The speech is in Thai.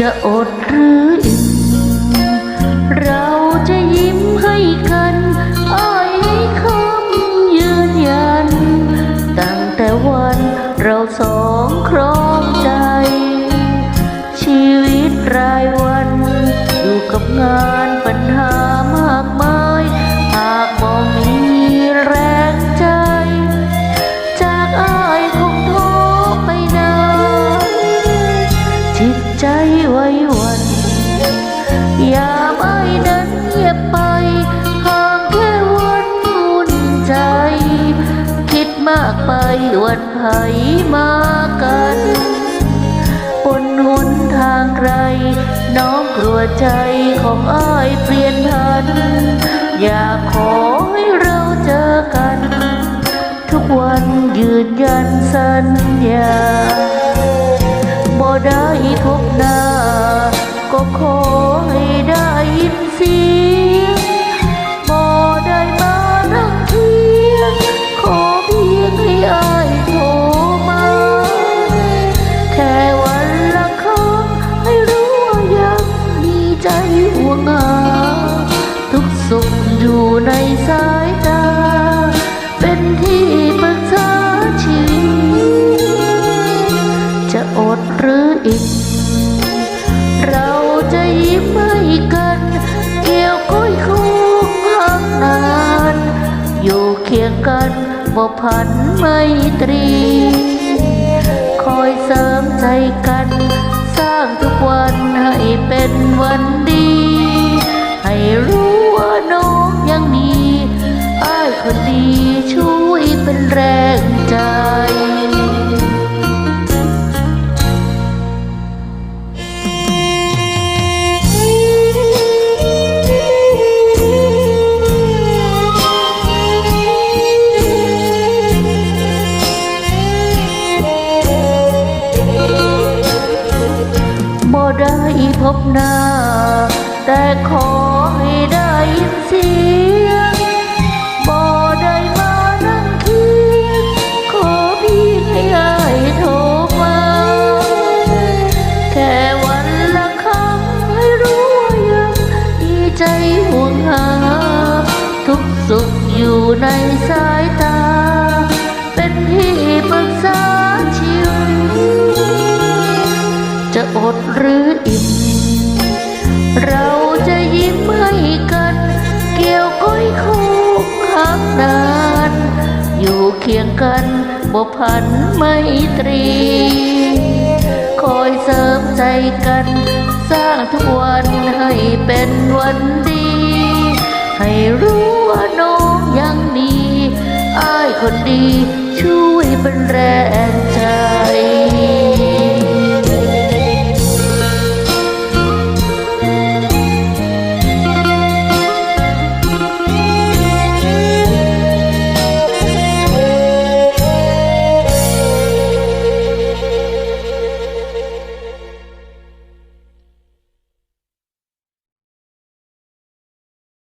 จะอดหรืออิ่มเราจะยิ้มให้กันอ้ายให้คำยืนยัน ตั้งแต่วันเราสองครองใจ ชีวิตรายวันอยู่กับงาน ไว้วันยามอ้ายนั้นเงียบไปห่างแค่วันวุ่นใจ คิดมากไปวันไผมากันบนหนทางไกล น้องกลัวใจของอ้ายเปลี่ยนพัน อยากขอให้เราเจอกัน ทุกวันยืนยันสัญญา ได้พบหน้าก็ขอให้ได้ยินเสียง เคียงกันบ่พันไม่ตรี คอยเสริมใจกัน สร้างทุกวันให้เป็นวัน บหน้า แต่ขอให้ได้ยินเสียงบ่ได้มานั่งเคียงขอพียงให้อายโทรมา แค่วันละคำให้รู้ว่ายังมีใจห่วงหา ทุกสุขอยู่ในสายตา เป็นที่ปรึกษาชีวิตจะอดหรืออิ่ม คียงกันบ่พันไม่ตรี คอยเสริมใจกัน สร้างทุกวันให้เป็นวันดี ให้รู้ว่าน้องยังมีอ้ายคนดีช่วยเป็นแรงใจ